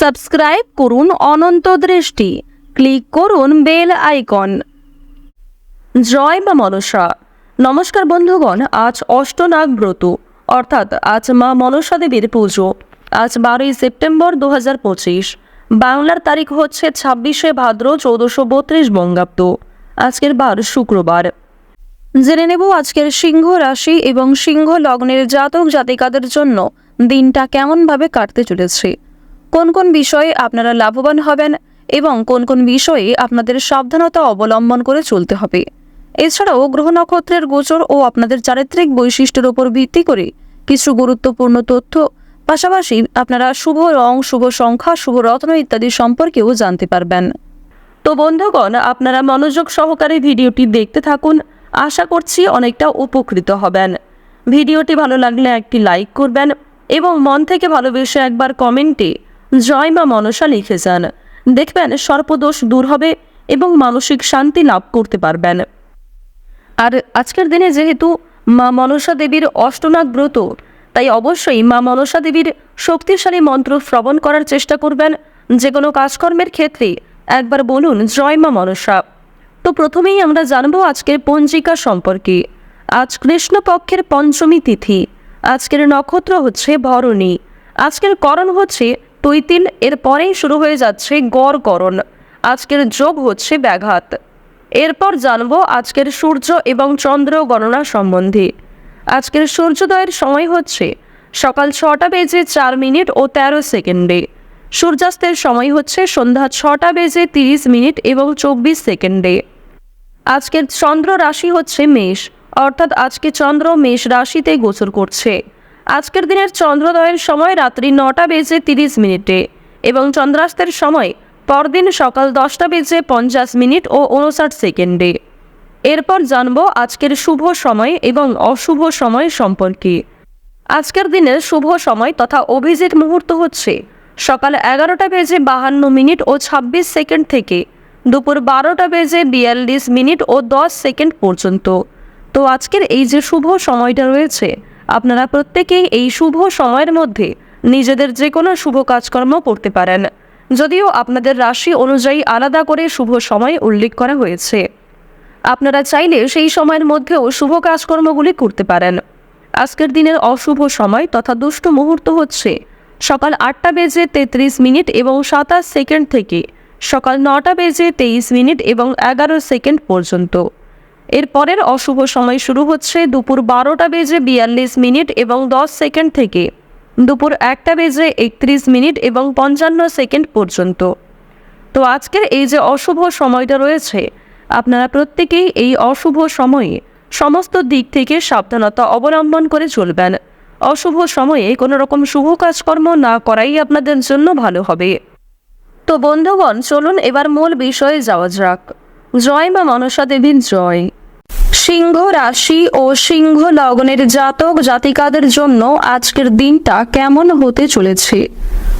Subscribe করুন অনন্ত দৃষ্টি। Click করুন বেল আইকন। জয় বা মনসা নমস্কার বন্ধুগণ, আজ অষ্টনাগ ব্রত। অর্থাৎ আজ মা মনসা দেবীর পুজো। আজ বারোই সেপ্টেম্বর দু হাজার পঁচিশ। বাংলার তারিখ হচ্ছে ছাব্বিশে ভাদ্র চৌদ্দশো বত্রিশ বঙ্গাব্দ। আজকের বার শুক্রবার। জেনে নেব আজকের সিংহ রাশি এবং সিংহ লগ্নের জাতক জাতিকাদের জন্য দিনটা কেমনভাবে কাটতে চলেছে। কোন কোন বিষয়ে আপনারা লাভবান হবেন এবং কোন কোন বিষয়ে আপনাদের সাবধানতা অবলম্বন করে চলতে হবে। এছাড়াও গ্রহ নক্ষত্রের গোচর ও আপনাদের চারিত্রিক বৈশিষ্ট্যের উপর ভিত্তি করে কিছু গুরুত্বপূর্ণ তথ্য, পাশাপাশি আপনারা শুভ রং, শুভ সংখ্যা, শুভ রত্ন ইত্যাদি সম্পর্কেও জানতে পারবেন। তো বন্ধুগণ, আপনারা মনোযোগ সহকারে ভিডিওটি দেখতে থাকুন। আশা করছি অনেকটা উপকৃত হবেন। ভিডিওটি ভালো লাগলে একটি লাইক করবেন এবং মন থেকে ভালোবেসে একবার কমেন্টে জয় মা মনসা লিখে যান। দেখবেন সর্পদোষ দূর হবে এবং মানসিক শান্তি লাভ করতে পারবেন। আর আজকের দিনে যেহেতু মা মনসা দেবীর অষ্টনাগ ব্রত, তাই অবশ্যই মা মনসা দেবীর শক্তিশালী মন্ত্র শ্রবণ করার চেষ্টা করবেন। যে কোনো কাজকর্মের ক্ষেত্রে একবার বলুন, জয় মা মনসা। তো প্রথমেই আমরা জানব আজকের পঞ্জিকা সম্পর্কে। আজ কৃষ্ণপক্ষের পঞ্চমী তিথি, আজকের নক্ষত্র হচ্ছে ভরণী। আজকের করণ হচ্ছে তৈতিল এর পরেই শুরু হয়ে যাচ্ছে গড় করণ আজকের যোগ হচ্ছে ব্যাঘাত। এরপর জানব আজকের সূর্য এবং চন্দ্র গণনা সম্বন্ধে। আজকের সূর্যোদয়ের সময় হচ্ছে সকাল ছটা বেজে চার মিনিট ও তেরো সেকেন্ডে। সূর্যাস্তের সময় হচ্ছে সন্ধ্যা ছটা বেজে তিরিশ মিনিট এবং চব্বিশ সেকেন্ডে। আজকের চন্দ্র রাশি হচ্ছে মেষ, অর্থাৎ আজকে চন্দ্র মেষ রাশিতে গোচর করছে। আজকের দিনের চন্দ্রোদয়ের সময় রাত্রি নটা বেজে তিরিশ মিনিটে এবং চন্দ্রাস্তের সময় পরদিন সকাল দশটা বেজে পঞ্চাশ মিনিট ও উনষাট সেকেন্ডে। এরপর জানব আজকের শুভ সময় এবং অশুভ সময় সম্পর্কে। আজকের দিনের শুভ সময় তথা অভিজিৎ মুহূর্ত হচ্ছে সকাল এগারোটা বেজে বাহান্ন মিনিট ও ছাব্বিশ সেকেন্ড থেকে দুপুর বারোটা বেজে বিয়াল্লিশ মিনিট ও দশ সেকেন্ড পর্যন্ত। তো আজকের এই যে শুভ সময়টা রয়েছে আপনারা প্রত্যেকেই এই শুভ সময়ের মধ্যে নিজেদের যে কোনো শুভ কাজকর্ম করতে পারেন। যদিও আপনাদের রাশি অনুযায়ী আলাদা করে শুভ সময় উল্লেখ করা হয়েছে। আপনারা চাইলে সেই সময়ের মধ্যেও শুভ কাজকর্মগুলি করতে পারেন। আজকের দিনের অশুভ সময় তথা দুষ্ট মুহূর্ত হচ্ছে সকাল আটটা বেজে তেত্রিশ মিনিট এবং সাতাশ সেকেন্ড থেকে সকাল নটা বেজে তেইশ মিনিট এবং এগারো সেকেন্ড পর্যন্ত। এর পরের অশুভ সময় শুরু হচ্ছে দুপুর বারোটা বেজে বিয়াল্লিশ মিনিট এবং দশ সেকেন্ড থেকে। দুপুর একটা বেজে একত্রিশ মিনিট এবং পঞ্চান্ন সেকেন্ড পর্যন্ত। তো আজকের এই যে অশুভ সময়টা রয়েছে, আপনারা প্রত্যেকেই এই অশুভ সময়ে সমস্ত দিক থেকে সাবধানতা অবলম্বন করে চলবেন। অশুভ সময়ে কোনো রকম শুভ কাজকর্ম না করাই আপনাদের জন্য ভালো হবে। তো বন্ধুগণ, চলুন এবার মূল বিষয়ে যাওয়া যাক। জয় বা মনসা দেবীর জয়। সিংহ রাশি ও সিংহ লগ্নের জাতক জাতিকাদের জন্য আজকের দিনটা কেমন হতে চলেছে?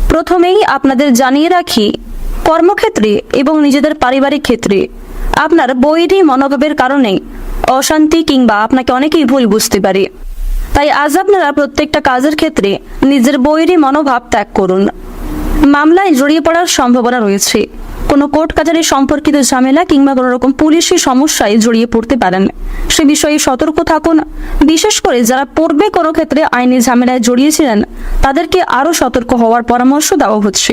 প্রথমেই আপনাদের জানিয়ে রাখি, কর্মক্ষেত্রে এবং নিজেদের পারিবারিক ক্ষেত্রে আপনার বৈরী মনোভাবের কারণে অশান্তি কিংবা আপনাকে অনেকেই ভুল বুঝতে পারে। তাই আজ আপনারা প্রত্যেকটা কাজের ক্ষেত্রে নিজের বৈরী মনোভাব ত্যাগ করুন। মামলায় জড়িয়ে পড়ার সম্ভাবনা রয়েছে। কোনো কোর্ট কাজারি সম্পর্কিত ঝামেলা কিংবা কোনো রকম পুলিশি সমস্যায় জড়িয়ে পড়তে পারেন। সে বিষয়ে সতর্ক থাকুন। বিশেষ করে যারা পড়বে কোনো ক্ষেত্রে আইনি ঝামেলায় জড়িয়েছিলেন, তাদেরকে আরও সতর্ক হওয়ার পরামর্শ দেওয়া হচ্ছে।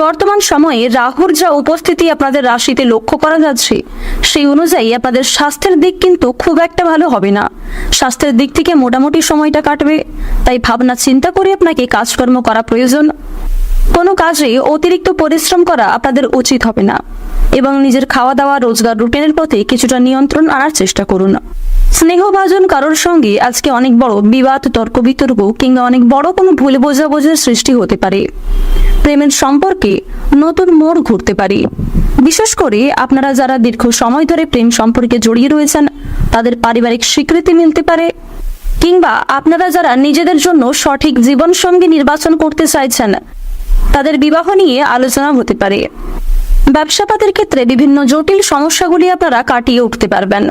বর্তমান সময়ে রাহুর যা উপস্থিতি আপনাদের রাশিতে লক্ষ্য করা যাচ্ছে, সেই অনুযায়ী আপনাদের স্বাস্থ্যের দিক কিন্তু খুব একটা ভালো হবে না। স্বাস্থ্যের দিক থেকে মোটামুটি সময়টা কাটবে, তাই ভাবনা চিন্তা করে আপনাকে কাজকর্ম করা প্রয়োজন। কোনো কাজে অতিরিক্ত পরিশ্রম করা আপনাদের উচিত হবে না এবং নিজের খাওয়া দাওয়া রোজগার, রুটিনের প্রতি কিছুটা নিয়ন্ত্রণ আনার চেষ্টা করুন। স্নেহভাজন কারোর সঙ্গে আজকে অনেক বড় বিবাদ, তর্ক, বিতর্ক কিংবা অনেক বড় কোনো ভুল বোঝাবুঝির সৃষ্টি হতে পারে। প্রেমের সম্পর্কে নতুন মোড় ঘুরতে পারে। বিশেষ করে আপনারা যারা দীর্ঘ সময় ধরে প্রেম সম্পর্কে জড়িয়ে রয়েছেন, তাদের পারিবারিক স্বীকৃতি মিলতে পারে কিংবা আপনারা যারা নিজেদের জন্য সঠিক জীবনসঙ্গী নির্বাচন করতে চাইছেন তাদের বিবাহ নিয়ে আলোচনা হতে পারে। ব্যবসাপাতের ক্ষেত্রে বিভিন্ন জটিল সমস্যাগুলি আপনারা কাটিয়ে উঠতে পারবেন।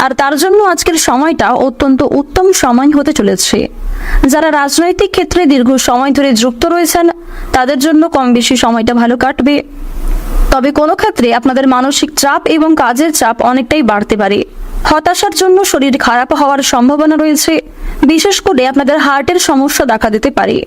আর তার জন্য আজকের সময়টা অত্যন্ত উত্তম সময় হতে চলেছে। যারা রাজনৈতিক ক্ষেত্রে দীর্ঘ সময় ধরে যুক্ত রয়েছেন, তাদের জন্য কম বেশি সময়টা ভালো কাটবে। তবে কোনো ক্ষেত্রে আপনাদের মানসিক চাপ এবং কাজের চাপ অনেকটাই বাড়তে পারে। হতাশার জন্য শরীর খারাপ হওয়ার সম্ভাবনা রয়েছে। বিশেষ করে আপনাদের হার্টের সমস্যা দেখা দিতে পারে।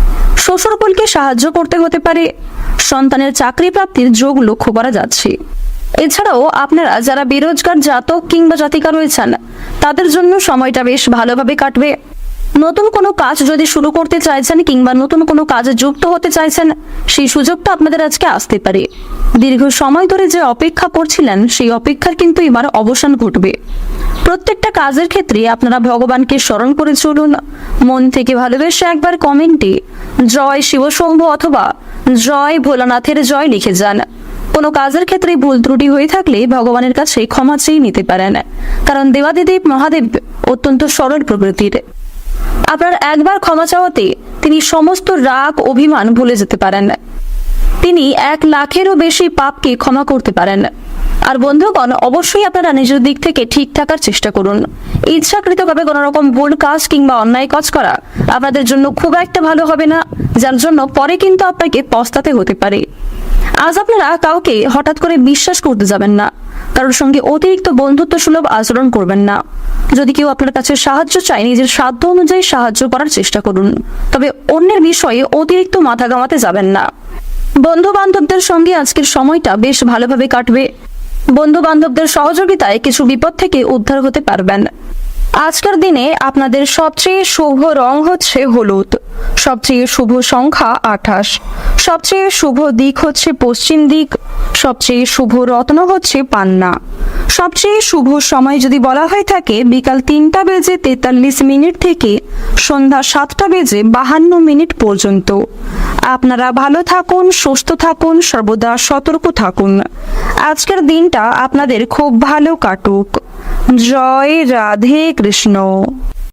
শ্বশুরকুলকে সাহায্য করতে হতে পারে। সন্তানের চাকরি প্রাপ্তির যোগ লক্ষ্য করা যাচ্ছে। এছাড়াও আপনারা যারা বেরোজগার জাতক কিংবা জাতিকা রয়েছেন, তাদের জন্য সময়টা বেশ ভালোভাবে কাটবে। নতুন কোনো কাজ যদি শুরু করতে চাইছেন কিংবা নতুন কোনো কাজে যুক্ত হতে চাইছেন, সেই সুযোগটা আপনাদের আজকে আসতে পারে। দীর্ঘ সময় ধরে যে অপেক্ষা করছিলেন, সেই অপেক্ষার কিন্তু এবার অবসান ঘটবে। প্রত্যেকটা কাজের ক্ষেত্রে আপনারা ভগবানকে স্মরণ করে চলুন। মন থেকে ভালোবেসে একবার কমেন্টে, জয় শিবশম্ভু অথবা, জয় ভোলানাথের জয় লিখে যান। কোনো কাজের ক্ষেত্রে ভুল ত্রুটি হয়ে থাকলে ভগবানের কাছে ক্ষমা চেয়ে নিতে পারেন। কারণ দেবাদিদেব মহাদেব অত্যন্ত সরল প্রকৃতির। আপনার একবার ক্ষমা চাওয়াতে তিনি সমস্ত রাগ, অভিমান ভুলে যেতে পারেন। তিনি এক লাখেরও বেশি পাপকে ক্ষমা করতে পারেন। আর বন্ধুগণ, অবশ্যই আপনারা নিজের দিক থেকে ঠিক থাকার চেষ্টা করুন। ইচ্ছাকৃতভাবে কোনো রকম ভুল কাজ কিংবা অন্যায় কাজ করা আপনাদের জন্য খুব একটা ভালো হবে না, যার জন্য পরে কিন্তু আপনাকে পস্তাতে হতে পারে। আজ আপনারা কাউকে হঠাৎ করে বিশ্বাস করতে যাবেন না, কারোর সঙ্গে অতিরিক্ত বন্ধুত্ব সুলভ আচরণ করবেন না। যদি কেউ আপনার কাছে সাহায্য চায়, নিজের সাধ্য অনুযায়ী সাহায্য করার চেষ্টা করুন। তবে অন্যের বিষয়ে অতিরিক্ত মাথা গামাতে যাবেন না। বন্ধু বান্ধবদের সঙ্গে আজকের সময়টা বেশ ভালোভাবে কাটবে। বন্ধু বান্ধবদের সহযোগিতায় কিছু বিপদ থেকে উদ্ধার হতে পারবেন। আজকের দিনে আপনাদের সবচেয়ে শুভ রং হচ্ছে হলুদ। সবচেয়ে শুভ সংখ্যা আঠাশ। সবচেয়ে শুভ দিক হচ্ছে পশ্চিম দিক। সবচেয়ে শুভ রত্ন হচ্ছে পান্না। সবচেয়ে শুভ সময় যদি বলা হয়ে থাকে, বিকাল তিনটা বেজে তেতাল্লিশ মিনিট থেকে সন্ধ্যা সাতটা বেজে বাহান্ন মিনিট পর্যন্ত। আপনারা ভালো থাকুন, সুস্থ থাকুন, সর্বদা সতর্ক থাকুন। আজকের দিনটা আপনাদের খুব ভালো কাটুক। জয় রাধে কৃষ্ণ